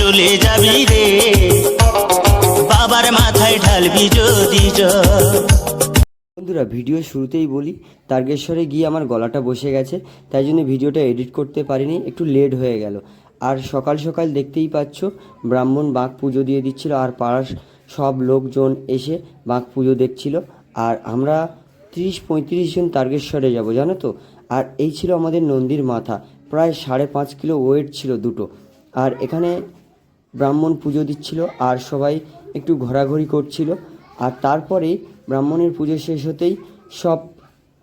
চলে যাবি রে। বাবার মাথায় ঢালবি যদি বন্ধুরা, ভিডিও শুরুতেই বলি, তারকেশ্বরে গিয়ে আমার গলাটা বসে গেছে, তাই জন্য ভিডিওটা এডিট করতে পারিনি, একটু লেট হয়ে গেল। আর সকাল সকাল দেখতেই পাচ্ছ, ব্রাহ্মণ বাঘ পুজো দিয়ে দিচ্ছিল, আর পাড়ার সব লোকজন এসে বাঘ পুজো দেখছিল। আর আমরা তিরিশ পঁয়ত্রিশ জন তারকেশ্বরে যাব, জানো তো? আর এই ছিল আমাদের নন্দীর মাথা। প্রায় সাড়ে পাঁচ কিলো ওয়েট ছিল দুটো। আর এখানে ব্রাহ্মণ পুজো দিচ্ছিল আর সবাই একটু ঘোরাঘুরি করছিল। আর তারপরেই ব্রাহ্মণের পুজো শেষ হতেই সব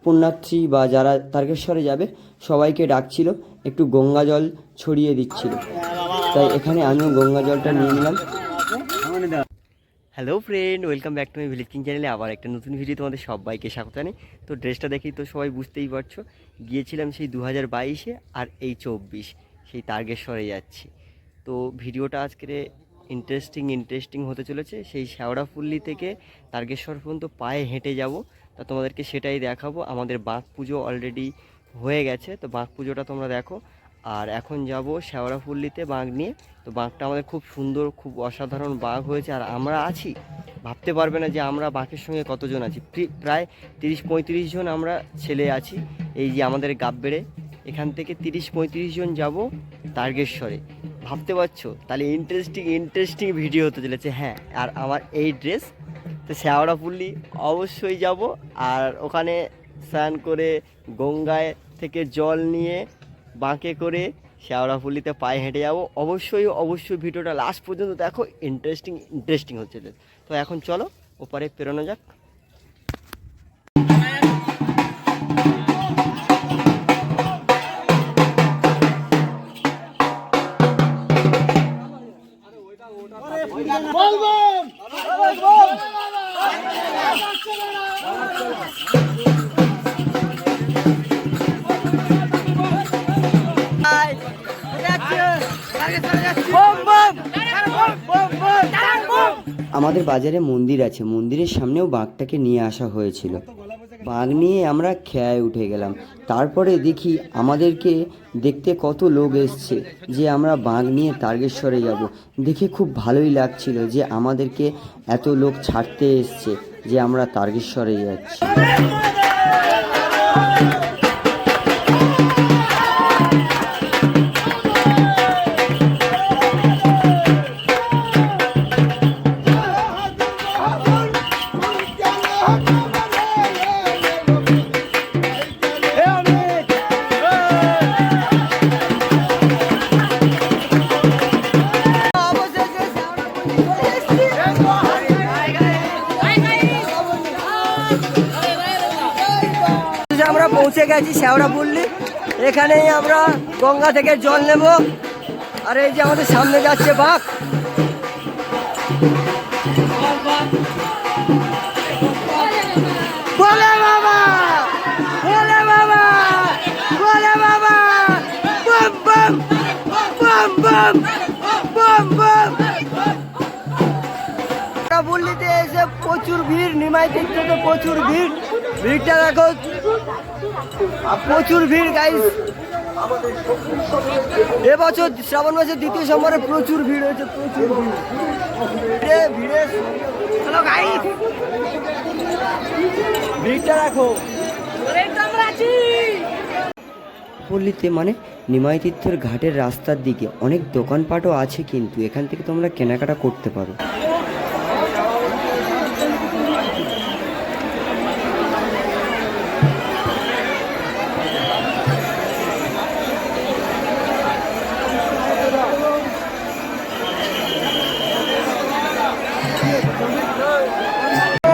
পুণ্যার্থী বা যারা তারকেশ্বরে যাবে, সবাইকে ডাকছিল, একটু গঙ্গা জল ছড়িয়ে দিচ্ছিল। তাই এখানে আমিও গঙ্গা জলটা নিয়ে নিলাম। Hello friend welcome back to my village king চ্যানেলে আবার একটা নতুন ভিডিও তোমাদের সবাইকে স্বাগত জানাই। তো ড্রেসটা দেখেই তো সবাই বুঝতেই পারছ, গিয়েছিলাম সেই দু হাজার বাইশে আর এই চব্বিশ, সেই তারকেশ্বরে যাচ্ছি। তো ভিডিওটা আজকের ইন্টারেস্টিং ইন্টারেস্টিং হতে চলেছে। সেই শেওড়াফুল্লি থেকে তারকেশ্বর পর্যন্ত পায়ে হেঁটে যাব। তা তোমাদেরকে সেটাই দেখাবো। আমাদের বাঁক পুজো অলরেডি হয়ে গেছে। তো বাঁক পুজোটা তোমরা দেখো। আর এখন যাব শেওড়াফুল্লিতে বাঘ নিয়ে। তো বাঘটা আমাদের খুব সুন্দর, খুব অসাধারণ বাঘ হয়েছে। আর আমরা আছি, ভাবতে পারবে না যে আমরা বাঘের সঙ্গে কতজন আছি। প্রায় তিরিশ পঁয়ত্রিশ জন আমরা ছেলে আছি, এই যে আমাদের গাব্বেড়ে। এখান থেকে তিরিশ পঁয়ত্রিশ জন যাব তারকেশ্বরে ভাবতে পারছ? তাহলে ইন্টারেস্টিং ইন্টারেস্টিং ভিডিও হতে চলেছে হ্যাঁ। আর আমার এই ড্রেস তো শ্যাওড়াপুল্লি অবশ্যই যাব। আর ওখানে স্নান করে গঙ্গায় থেকে জল নিয়ে বাঁকে করে শ্যাওড়াপুল্লিতে পায়ে হেঁটে যাব। অবশ্যই অবশ্যই ভিডিওটা লাস্ট পর্যন্ত দেখো। ইন্টারেস্টিং ইন্টারেস্টিং হচ্ছে। তো এখন চলো, ওপারে পেরোনো যাক। আমাদের বাজারে মন্দির আছে। মন্দিরের সামনেও বাঘটাকে নিয়ে আসা হয়েছিল। বাঘ নিয়ে আমরা খেয়ায় উঠে গেলাম। তারপরে দেখি আমাদেরকে দেখতে কত লোক এসছে যে আমরা বাঘ নিয়ে তারকেশ্বরে যাব। দেখে খুব ভালোই লাগছিল যে আমাদেরকে এত লোক ছাড়তে এসছে যে আমরা তারকেশ্বরে যাচ্ছি। আমরা পৌঁছে গেছি শেওড়াপল্লি এখানেই আমরা গঙ্গা থেকে জল নেব। আর এই যে আমাদের সামনে যাচ্ছে বাঘ। বাম বাম বাম। বাম শেওড়াপল্লিতে এসে প্রচুর ভিড় নিমাই তীর্থতে প্রচুর ভিড়। ভিড়টা দেখো প্রচুর ভিড় গাইস এবছর শ্রাবণ মাসের দ্বিতীয় সোমবারে প্রচুর ভিড় হয়েছে প্রচুর ভিড়। ভিড়ে ভিড়ে। হ্যালো গাইস ভিড়টা দেখো। পল্লীতে মানে নিমাই তীর্থের ঘাটের রাস্তার দিকে অনেক দোকানপাটও আছে কিন্তু এখান থেকে তোমরা কেনাকাটা করতে পারো।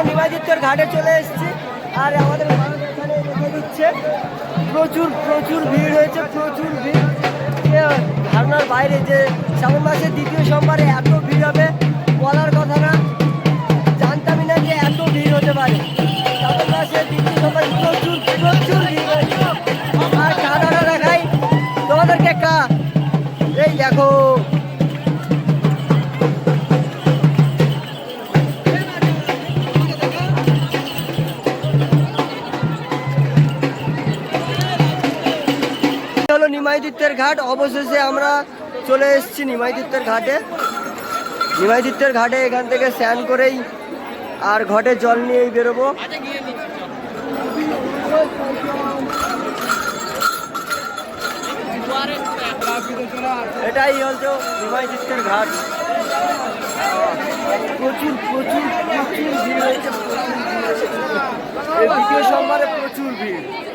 নিমাদিত্যর ঘাটে চলে এসেছি। আর আমাদের দিচ্ছে। প্রচুর প্রচুর ভিড় হয়েছে, প্রচুর ভিড়। ধারণার বাইরে যে শ্রাবণ মাসের দ্বিতীয় সোমবারে এত ভিড় হবে, বলার কথা না। জানতামই না যে এত ভিড় হতে পারে। শ্রাবণ মাসের দ্বিতীয় সোমবারে প্রচুর নিমাইতীর্থের ঘাট, অবশেষে আমরা চলে এসেছি নিমাইতীর্থের ঘাটে। নিমাইতীর্থের ঘাটে এখান থেকে স্নান করেই আর ঘটে জল নিয়েই বেরোবো। এটাই হচ্ছে নিমাইতীর্থের ঘাট। প্রচুর প্রচুর প্রচুর ভিড় হয়েছে, প্রচুর ভিড় হয়েছে। দ্বিতীয় সোমবারে প্রচুর ভিড়।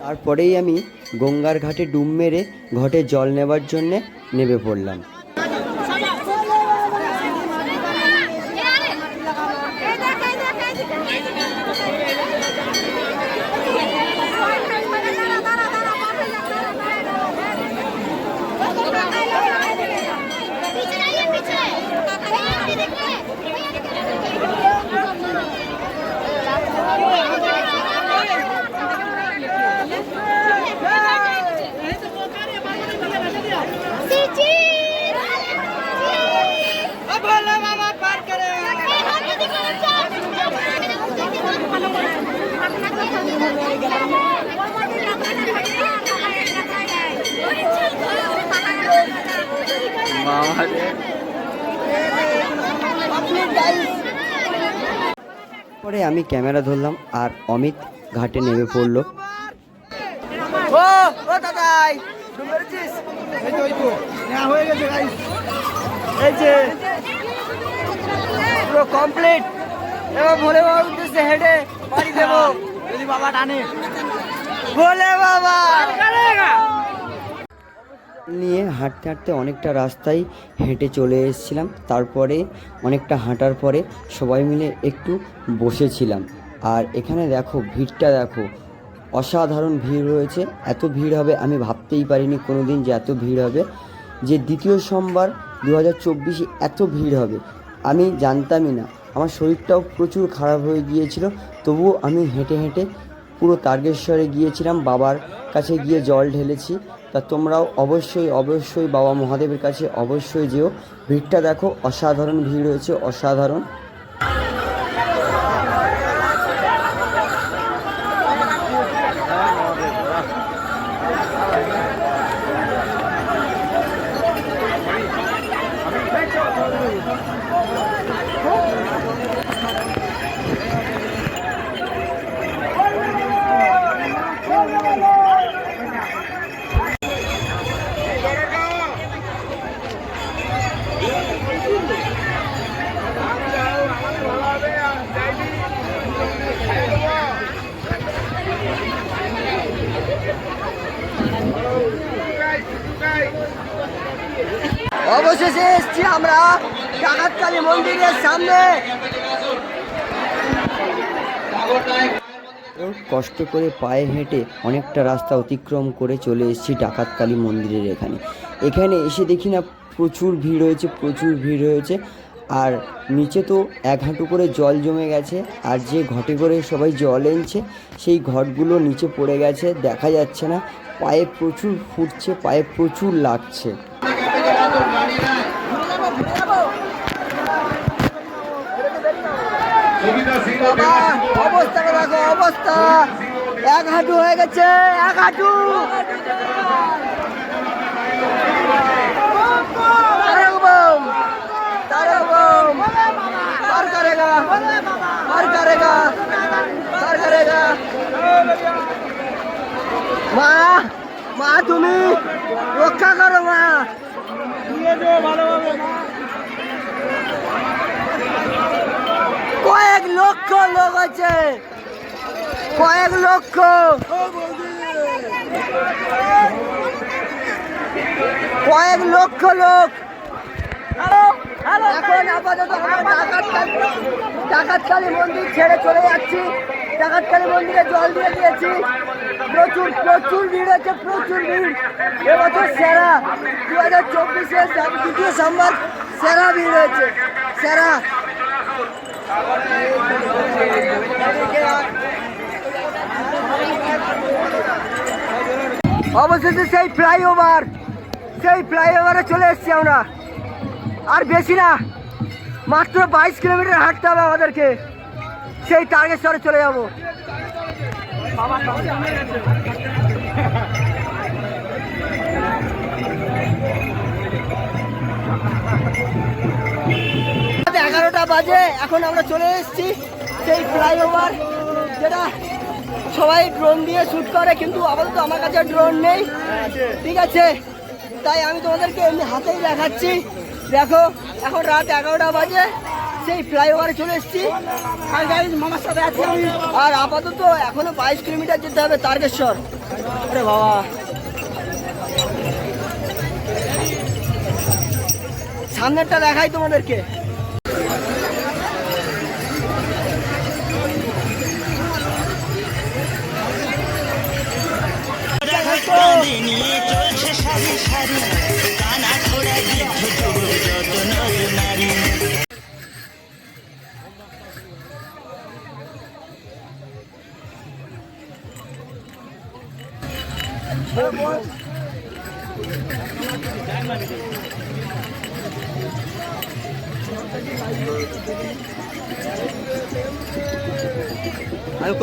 তারপরেই আমি গঙ্গার ঘাটে ডুম মেরে ঘটে জল নেবার জন্যে নেমে পড়লাম। পরে আমি ক্যামেরা ধরলাম আর অমিত ঘাটে নেমে পড়ল। ও ও দাদাই নিয়ে হাঁটতে হাঁটতে অনেকটা রাস্তায় হেঁটে চলে এসেছিলাম। তারপরে অনেকটা হাঁটার পরে সবাই মিলে একটু বসেছিলাম। আর এখানে দেখো, ভিড়টা দেখো। অসাধারণ ভিড় রয়েছে। এত ভিড় হবে আমি ভাবতেই পারিনি কোনো দিন যে এত ভিড় হবে। যে দ্বিতীয় সোমবার দু হাজার চব্বিশে এত ভিড় হবে, আমি জানতামই না। আমার শরীরটাও প্রচুর খারাপ হয়ে গিয়েছিল, তবুও আমি হেঁটে হেঁটে পুরো তারকেশ্বরে গিয়েছিলাম, বাবার কাছে গিয়ে জল ঢেলেছি। তা তোমরাও অবশ্যই অবশ্যই বাবা মহাদেবের কাছে অবশ্যই যেও। ভিড়টা দেখো, অসাধারণ ভিড় হয়েছে অসাধারণ। অবশেষে এসছি আমরা ডাকাতকালী মন্দিরের সামনে। কষ্ট করে পায়ে হেঁটে অনেকটা রাস্তা অতিক্রম করে চলে এসেছি ডাকাতকালী মন্দিরের এখানে। এখানে এসে দেখি না প্রচুর ভিড় হয়েছে, প্রচুর ভিড় হয়েছে। আর নিচে তো এক হাঁটু করে জল জমে গেছে, আর যে ঘটে করে সবাই জল এনেছে, সেই ঘটগুলো নিচে পড়ে গেছে, দেখা যাচ্ছে না। পায়ে প্রচুর ফুটছে, পায়ে প্রচুর লাগছে। বাবা অবস্থাটা দেখো অবস্থা এক হাঁটু হয়ে গেছে এক হাঁটু। মা মা, তুমি রক্ষা করো, মা কয়েক লক্ষ লোক আছে। কয়েক লক্ষ। কয়েক লক্ষ লোক। এখন আপাতত আমরা ডাকাতকালী মন্দির ছেড়ে চলে যাচ্ছি। ডাকাতকালী মন্দিরে জল দিয়ে দিয়েছি। প্রচুর প্রচুর ভিড় হচ্ছে, প্রচুর ভিড়। এবছর সেরা দু হাজার চব্বিশে দ্বিতীয় সোমবার সেরা ভিড় হয়েছে বাচ্চারা অবশেষে সেই ফ্লাইওভার, সেই ফ্লাইওভারে চলে এসেছি আমরা। আর বেশি না, মাত্র বাইশ কিলোমিটার হাঁটতে হবে আমাদেরকে। সেই তারকেশ্বরে চলে যাব। এগারোটা বাজে, এখন আমরা চলে এসেছি সেই ফ্লাইওভার যেটা সবাই ড্রোন দিয়ে শ্যুট করে, কিন্তু আপাতত আমার কাছে ড্রোন নেই। ঠিক আছে, তাই আমি তোমাদেরকে এমনি হাতেই দেখাচ্ছি। দেখো, এখন রাত এগারোটা বাজে। সেই ফ্লাইওভারে চলে এসেছি। আর গাড়ি মামার সাথে আছি আমি। আর আপাতত এখনও বাইশ কিলোমিটার যেতে হবে তারকেশ্বর। আরে বাবা। সামনেরটা দেখাই তোমাদেরকে। নিয়ে চলছে সারি সারি। কানা ঘোড়া গিদ্ধ যুবক যত নর নারী আমি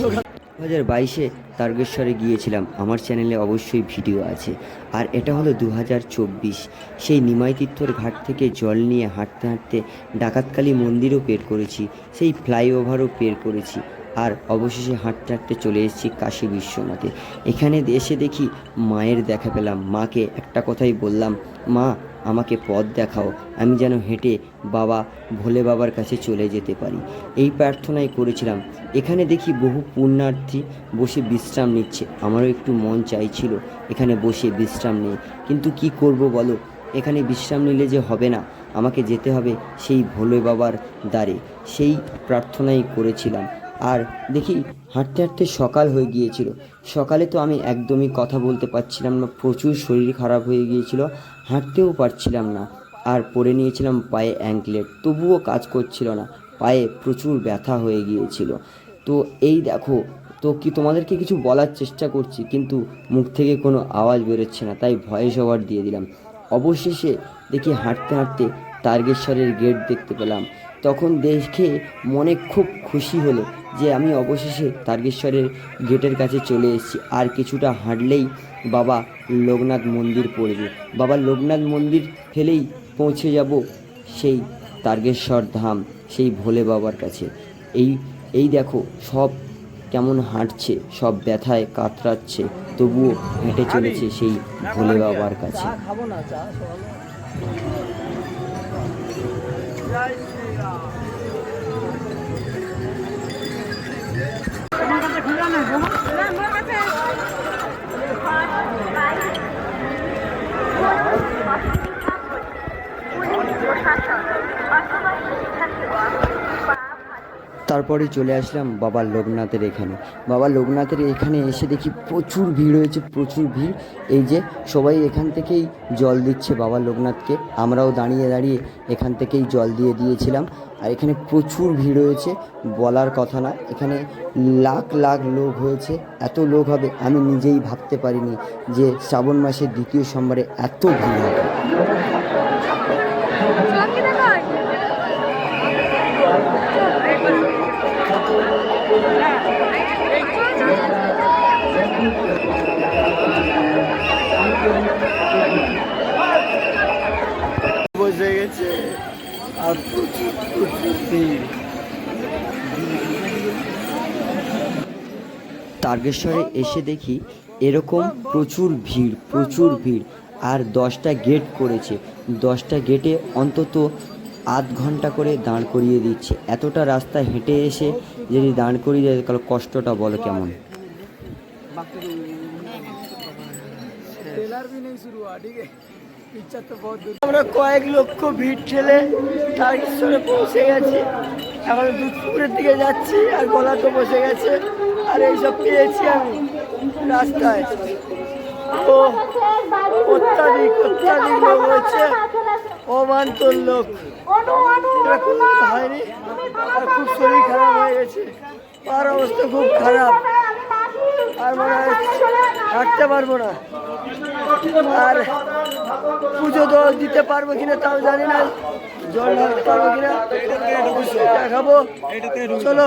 করছি দু হাজার বাইশে তারকেশ্বরে গিয়েছিলাম। আমার চ্যানেলে অবশ্যই ভিডিও আছে। আর এটা হলো দু হাজার চব্বিশ। সেই নিমাই তীর্থর ঘাট থেকে জল নিয়ে হাঁটতে হাঁটতে ডাকাতকালী মন্দিরও পের করেছি। সেই ফ্লাইওভারও পের করেছি। আর অবশেষে হাঁটতে হাঁটতে চলে এসেছি কাশী বিশ্বনাথে। এখানে এসে দেখি মায়ের দেখা পেলাম। মাকে একটা কথাই বললাম, মা আমাকে পথ দেখাও, আমি যেন হেঁটে বাবা, ভোলে বাবার কাছে চলে যেতে পারি। এই প্রার্থনাই করেছিলাম। এখানে দেখি বহু পুণ্যার্থী বসে বিশ্রাম নিচ্ছে। আমারও একটু মন চাইছিল এখানে বসে বিশ্রাম নেই কিন্তু কি করব বলো? এখানে বিশ্রাম নিলে যে হবে না। আমাকে যেতে হবে সেই ভোলে বাবার দ্বারে। সেই প্রার্থনাই করেছিলাম। আর দেখি, হাঁটতে হাঁটতে সকাল হয়ে গিয়েছিল। সকালে তো আমি একদমই কথা বলতে পারছিলাম না, প্রচুর শরীর খারাপ হয়ে গিয়েছিল, হাঁটতেও পারছিলাম না। আর পরে নিয়েছিলাম পায়ে অ্যাঙ্কলেট তবুও কাজ করছিল না, পায়ে প্রচুর ব্যথা হয়ে গিয়েছিল। তো এই দেখো, তো কি তোমাদেরকে কিছু বলার চেষ্টা করছি, কিন্তু মুখ থেকে কোনো আওয়াজ বেরোচ্ছে না, তাই ভয়েস ওভার দিয়ে দিলাম। অবশেষে দেখি হাঁটতে হাঁটতে তারকেশ্বরের গেট দেখতে পেলাম। তখন দেখে মনে খুব খুশি হলো যে আমি অবশেষে তারকেশ্বরের গেটের কাছে চলে এসেছি। আর কিছুটা হাঁটলেই বাবা লোকনাথ মন্দির পড়বে। বাবা লোকনাথ মন্দির ফেলেই পৌঁছে যাব সেই তারকেশ্বর ধাম সেই ভোলে বাবার কাছে। এই এই দেখো সব কেমন হাঁটছে সব ব্যথায় কাতরাচ্ছে তবুও হেঁটে চলেছে সেই ভোলে বাবার কাছে। খাব না চা তারপরে চলে আসলাম বাবা লোকনাথের এখানে। বাবা লোকনাথের এখানে এসে দেখি প্রচুর ভিড় হয়েছে, প্রচুর ভিড়। এই যে সবাই এখান থেকেই জল দিচ্ছে বাবা লোকনাথকে। আমরাও দাঁড়িয়ে দাঁড়িয়ে এখান থেকেই জল দিয়ে দিয়েছিলাম। আর এখানে প্রচুর ভিড় হয়েছে, বলার কথা না। এখানে লাখ লাখ লোক হয়েছে। এত লোক হবে, আমি নিজেই ভাবতে পারিনি যে শ্রাবণ মাসের দ্বিতীয় সোমবারে এত ভিড় হবে। বসে গেছে, আর প্রচুর প্রচুর তারকেশ্বরে এসে দেখি এরকম প্রচুর ভিড় প্রচুর ভিড়। আর দশটা গেট করেছে। দশটা গেটে অন্তত আধ ঘণ্টা করে দাঁড় করিয়ে দিচ্ছে। এতটা রাস্তা হেঁটে এসে যদি দাঁড় করিয়ে দেয়, তাহলে কষ্টটা বলো কেমন? ट्रेलर भी नहीं शुरू हुआ ठीक है पिक्चर तो बहुत दूर আমরা কয়েক লক্ষ ভিড় ঠেলে তারকেশ্বরে পৌঁছে গেছি এখন দুধপুরের দিকে যাচ্ছি আর গলা তো বসে গেছে আর এইসব পেয়েছি আমি রাস্তায় ও অত্যাধিক অত্যাধিক লোক হয়েছে অমান্তর লোক এটা খুব হয়নি আর খুব শরীর খারাপ হয়ে গেছে আর অবস্থা খুব খারাপ আর মনে হয় হাঁটতে পারব না। আর পুজো তো দিতে পারব কিনা তাও জানি না। জল ঢালতে পারব কিনা দেখাবো চলো।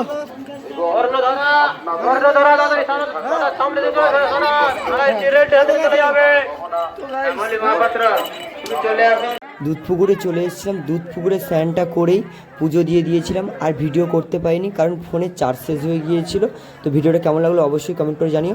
দুধ পুকুরে চলে এসেছিলাম। দুধ পুকুরে স্নানটা করেই পুজো দিয়ে দিয়েছিলাম। আর ভিডিও করতে পারিনি কারণ ফোনে চার্জ শেষ হয়ে গিয়েছিল। তো ভিডিওটা কেমন লাগল অবশ্যই কমেন্ট করে জানিও।